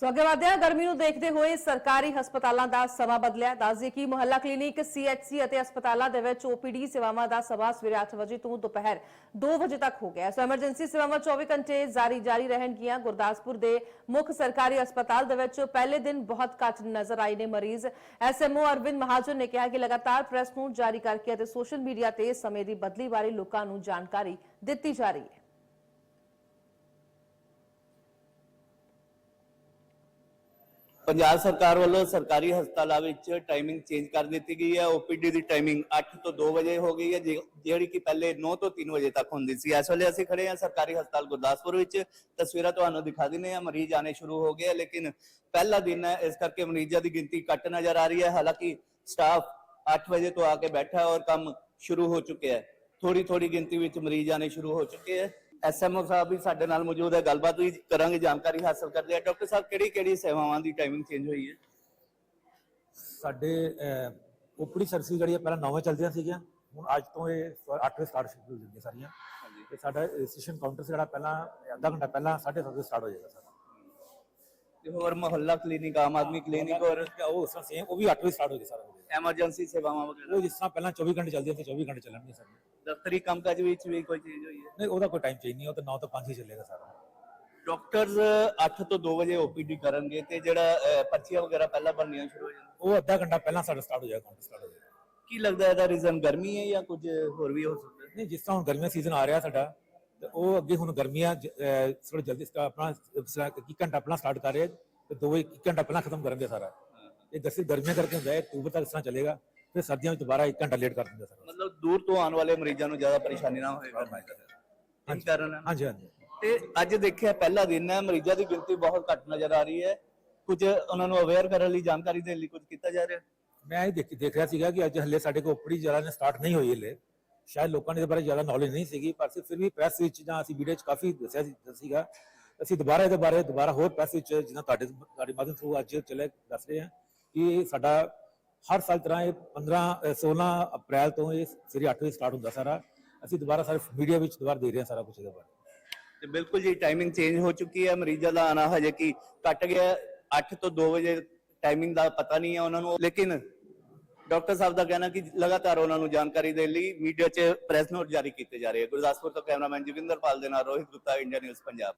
ਸੋ ਅੱਗੇ ਵਧਦੇ ਹਾਂ। ਗਰਮੀ ਨੂੰ ਦੇਖਦੇ ਹੋਏ ਸਰਕਾਰੀ ਹਸਪਤਾਲਾਂ ਦਾ ਸਮਾਂ ਬਦਲਿਆ। ਦੱਸਦੇ ਕਿ ਮੁਹੱਲਾ ਕਲੀਨਿਕ ਸੀਐਚਸੀ ਅਤੇ ਹਸਪਤਾਲਾਂ ਦੇ ਵਿੱਚ ਓਪੀਡੀ ਸੇਵਾਵਾਂ ਦਾ ਸਮਾਂ ਸਵੇਰੇ 8 ਵਜੇ ਤੋਂ ਦੁਪਹਿਰ 2 ਵਜੇ ਤੱਕ ਹੋ ਗਿਆ। ਸੋ ਐਮਰਜੈਂਸੀ ਸੇਵਾਵਾਂ 24 ਘੰਟੇ ਜਾਰੀ ਜਾਰੀ ਰਹਿਣਗੀਆਂ। ਗੁਰਦਾਸਪੁਰ ਦੇ ਮੁੱਖ ਸਰਕਾਰੀ ਹਸਪਤਾਲ ਦੇ ਵਿੱਚ ਪਹਿਲੇ ਦਿਨ ਬਹੁਤ ਘੱਟ ਨਜ਼ਰ ਆਏ ਨੇ ਮਰੀਜ਼। ਐਸਐਮਓ ਅਰਵਿੰਦ ਮਹਾਜਨ ਨੇ ਕਿਹਾ ਕਿ ਲਗਾਤਾਰ ਪ੍ਰੈਸ ਨੂੰ ਜਾਰੀ ਕਰਕੇ ਅਤੇ ਸੋਸ਼ਲ ਮੀਡੀਆ ਤੇ ਸਮੇਂ ਦੀ ਬਦਲੀ ਬਾਰੇ ਲੋਕਾਂ ਨੂੰ ਜਾਣਕਾਰੀ ਦਿੱਤੀ ਜਾ ਰਹੀ ਹੈ। ਪੰਜਾਬ ਸਰਕਾਰ ਵੱਲੋਂ ਸਰਕਾਰੀ ਹਸਪਤਾਲਾਂ ਵਿੱਚ ਟਾਈਮਿੰਗ ਚੇਂਜ ਕਰ ਦਿੱਤੀ ਗਈ ਹੈ। ਓਪੀਡੀ ਦੀ ਟਾਈਮਿੰਗ 8 ਤੋਂ 2 ਵਜੇ ਹੋ ਗਈ ਹੈ, ਜਿ- ਜਿਹੜੀ ਕਿ ਪਹਿਲੇ 9 ਤੋਂ 3 ਵਜੇ ਤੱਕ ਹੁੰਦੀ ਸੀ। ਇਸ ਵੇਲੇ ਅਸੀਂ ਖੜੇ ਹਾਂ ਸਰਕਾਰੀ ਹਸਪਤਾਲ ਗੁਰਦਾਸਪੁਰ ਵਿੱਚ। ਤਸਵੀਰਾਂ ਤੁਹਾਨੂੰ ਦਿਖਾ ਦਿੰਦੇ ਹਾਂ। ਮਰੀਜ਼ ਆਣੇ ਸ਼ੁਰੂ ਹੋ ਗਏ ਹੈ ਲੇਕਿਨ ਪਹਿਲਾ ਦਿਨ ਹੈ, ਇਸ ਕਰਕੇ ਮਰੀਜ਼ਾਂ ਦੀ ਗਿਣਤੀ ਘੱਟ ਨਜ਼ਰ ਆ ਰਹੀ ਹੈ। ਹਾਲਾਂਕਿ ਸਟਾਫ 8 ਵਜੇ ਤੋਂ ਆ ਕੇ ਬੈਠਾ ਔਰ ਕੰਮ ਸ਼ੁਰੂ ਹੋ ਚੁੱਕਿਆ ਹੈ। ਥੋੜੀ ਥੋੜੀ ਗਿਣਤੀ ਵਿੱਚ ਮਰੀਜ਼ ਆਣੇ ਸ਼ੁਰੂ ਹੋ ਚੁੱਕੇ ਹੈ। ਐਸਐਮਓ ਸਾਹਿਬ ਵੀ ਸਾਡੇ ਨਾਲ ਮੌਜੂਦ ਹੈ। ਗੱਲਬਾਤ ਵੀ ਕਰਾਂਗੇ ਜਾਣਕਾਰੀ ਹਾਸਲ ਕਰਦੇ ਆ ਡਾਕਟਰ ਸਾਹਿਬ ਕਿਹੜੀ ਕਿਹੜੀ ਸੇਵਾਵਾਂ ਦੀ ਟਾਈਮਿੰਗ ਚੇਂਜ ਹੋਈ ਹੈ? ਸਾਡੇ ਓਪੀਡੀ ਸਰਵਿਸ ਜਿਹੜੀਆਂ ਪਹਿਲਾਂ 9 ਵਜੇ ਚੱਲਦੀਆਂ ਸੀਗੀਆਂ ਹੁਣ ਅੱਜ ਤੋਂ ਇਹ 8 ਵਜੇ ਸਟਾਰਟ ਸ਼ੁਰੂ ਹੋ ਜਾਂਦੀਆਂ ਸਾਰੀਆਂ ਤੇ ਸਾਡਾ ਰਜਿਸਟ੍ਰੇਸ਼ਨ ਕਾਊਂਟਰ ਜਿਹੜਾ ਪਹਿਲਾਂ ਅੱਧਾ ਘੰਟਾ ਪਹਿਲਾਂ 7:30 ਵਜੇ ਸਟਾਰਟ ਹੋ ਜਾਏਗਾ ਸਾਡਾ ਤੇ ਹੋਰ ਮੁਹੱਲਾ ਕਲੀਨਿਕ ਆਮ ਆਦਮੀ ਕਲੀਨਿਕ ਔਰ ਉਹ ਸੇਮ ਉਹ ਵੀ 8 ਵਜੇ ਸਟਾਰਟ ਹੋ ਜਾਏਗਾ ਸਾਰਾ ਐਮਰਜੈਂਸੀ ਸੇਵਾਵਾਂ ਵਗੈਰਾ। ਉਹ ਜਿਸ ਤਰ੍ਹਾਂ ਪਹਿਲਾਂ 24 ਘੰਟੇ ਚੱਲਦੀਆਂ ਸੀ 24 ਘੰਟੇ ਚੱਲਣਗੀਆਂ ਸਾਰੀਆਂ। ਦਫ਼ਤਰੀ ਕੰਮਕਾਜ ਵਿੱਚ ਵੀ ਕੋਈ ਚੀਜ਼ ਹੋਈ ਹੈ? ਨਹੀਂ ਉਹਦਾ ਕੋਈ ਟਾਈਮ ਚੇਂਜ ਨਹੀਂ ਉਹ ਤਾਂ 9 ਤੋਂ 5 ਹੀ ਚੱਲੇਗਾ ਸਾਰਾ। ਡਾਕਟਰਸ 8 ਤੋਂ 2 ਵਜੇ ਓਪੀਡੀ ਕਰਨਗੇ ਤੇ ਜਿਹੜਾ ਅਹ, ਪਰਚੀਆਂ ਵਗੈਰਾ ਪਹਿਲਾਂ ਬਣਨੀਆਂ ਸ਼ੁਰੂ ਹੋ ਜਾਂਦੀਆਂ ਉਹ ਅੱਧਾ ਘੰਟਾ ਪਹਿਲਾਂ ਸਾਡਾ ਸਟਾਰਟ ਹੋ ਜਾਏਗਾ ਕਾਊਂਟਰ ਸਟਾਰਟ ਹੋ ਜਾਏਗਾ। ਕੀ ਲੱਗਦਾ ਇਹਦਾ ਰੀਜ਼ਨ ਗਰਮੀ ਹੈ ਜਾਂ ਕੁਝ ਹੋਰ ਵੀ ਹੋ ਸਕਦਾ ਹੈ? ਨਹੀਂ ਜਿਸ ਤਰ੍ਹਾਂ ਹੁਣ ਗਰਮੀਆਂ ਸੀਜ਼ਨ ਆ ਰਿਹਾ ਸਾਡਾ ਤੇ ਉਹ ਅੱਗੇ ਹੁਣ ਗਰਮੀਆਂ ਥੋੜਾ ਜਲਦੀ ਸਟਾ- ਆਪਣਾ ਸ- ਇੱਕ ਘੰਟਾ ਪਹਿਲਾਂ ਸਟਾਰਟ ਕਰ ਰਹੇ ਤੇ ਦੋ ਇੱਕ ਘੰਟਾ ਪਹਿਲਾਂ ਖਤਮ ਕਰਾਂਗੇ ਸਾਰਾ। ਇਹ ਦਰਸੀ ਗਰਮੀਆਂ ਕਰਕੇ ਹੁੰਦਾ ਹੈ ਅਕਤੂਬਰ ਤੱਕ ਇਸ ਤਰ੍ਹਾਂ ਚੱਲੇਗਾ ਫਿਰ ਸਰਦੀਆਂ ਵਿੱਚ ਦੁਬਾਰਾ ਇੱਕ ਘੰਟਾ ਲੇਟ ਕਰ ਦਿੰਦੇ ਸਾਰਾ। ਮਤਲਬ ਦੂਰ ਤੋਂ ਆਉਣ ਵਾਲੇ ਮਰੀਜ਼ਾਂ ਨੂੰ ਜ਼ਿਆਦਾ ਪਰੇਸ਼ਾਨੀ ਨਾ ਹੋਵੇ ਹਾਂਜੀ ਕਾਰਨ? ਹਾਂਜੀ ਹਾਂਜੀ। ਤੇ ਅੱਜ ਦੇਖਿਆ ਪਹਿਲਾ ਦਿਨ ਹੈ ਮਰੀਜ਼ਾਂ ਦੀ ਗਿਣਤੀ ਬਹੁਤ ਘੱਟ ਨਜ਼ਰ ਆ ਰਹੀ ਹੈ। ਕੁਝ ਉਹਨਾਂ ਨੂੰ ਅਵੇਅਰ ਕਰਨ ਲਈ ਜਾਣਕਾਰੀ ਦੇਣ ਲਈ ਕੁਝ ਕੀਤਾ ਜਾ ਰਿਹਾ? ਮੈਂ ਇਹ ਦੇਖ ਦੇਖ ਰਿਹਾ ਸੀਗਾ ਕਿ ਅੱਜ ਹੱਲੇ ਸਾਡੇ ਕੋਲ ਉਪਰੀ ਜਰਾ ਨੇ ਸਟਾਰਟ ਨਹੀਂ ਹੋਈ ਹੱਲੇ। ਸ਼ਾਇਦ ਲੋਕਾਂ ਨੇ ਇਹਦੇ ਬਾਰੇ ਜ਼ਿਆਦਾ ਨੌਲੇਜ ਨਹੀਂ ਸੀਗੀ ਪਰ ਫਿਰ ਵੀ ਪ੍ਰੈਸ ਵਿੱਚ ਜਾਂ ਅਸੀਂ ਵੀਡੀਓ 'ਚ ਕਾਫੀ ਦੱਸਿਆ ਸੀ ਸੀਗਾ। ਅਸੀਂ ਦੁਬਾਰਾ ਇਹਦੇ ਬਾਰੇ ਦੁਬਾਰਾ ਹੋਰ ਪ੍ਰੈਸ ਵਿੱਚ ਜਿੱਦਾਂ ਤੁਹਾਡੇ ਤੁਹਾਡੇ ਮਾਧਿਅਮ ਥਰੂ ਅੱਜ ਚਲੇ ਦੱਸ ਰਹੇ ਹਾਂ। ਇਹ ਸਾਡਾ ਹਰ ਸਾਲ ਤਰ੍ਹਾਂ ਇਹ 15 16 ਅਪ੍ਰੈਲ ਤੋਂ ਇਹ ਸਵੇਰੇ 8 ਵਜੇ ਸਟਾਰਟ ਹੁੰਦਾ ਸਾਰਾ। ਅਸੀਂ ਦੁਬਾਰਾ ਸਾਰੇ ਮੀਡੀਆ ਵਿੱਚ ਦੁਬਾਰਾ ਦੇ ਰਹੇ ਹਾਂ ਸਾਰਾ ਕੁਝ ਇਹਦੇ ਬਾਰੇ। ਤੇ ਬਿਲਕੁਲ ਜੀ ਟਾਈਮਿੰਗ ਚੇਂਜ ਹੋ ਚੁੱਕੀ ਹੈ। ਮਰੀਜ਼ਾਂ ਦਾ ਆਣਾ ਹਜੇ ਕੀ ਕੱਟ ਗਿਆ 8 ਤੋਂ 2 ਵਜੇ ਟਾਈਮਿੰਗ ਦਾ ਪਤਾ ਨਹੀਂ ਹੈ ਉਹਨਾਂ ਨੂੰ। ਲੇਕਿਨ ਡਾਕਟਰ ਸਾਹਿਬ ਦਾ ਕਹਿਣਾ ਕਿ ਲਗਾਤਾਰ ਉਹਨਾਂ ਨੂੰ ਜਾਣਕਾਰੀ ਦੇਣ ਲਈ ਮੀਡੀਆ 'ਚ ਪ੍ਰੈਸ ਨੋਟ ਜਾਰੀ ਕੀਤੇ ਜਾ ਰਹੇ ਹੈ। ਗੁਰਦਾਸਪੁਰ ਤੋਂ ਕੈਮਰਾਮੈਨ ਜੋਗਿੰਦਰ ਪਾਲ ਦੇ ਨਾਲ ਰੋਹਿਤ ਗੁਪਤਾ, ਇੰਡੀਆ ਨਿਊਜ਼, ਪੰਜਾਬ।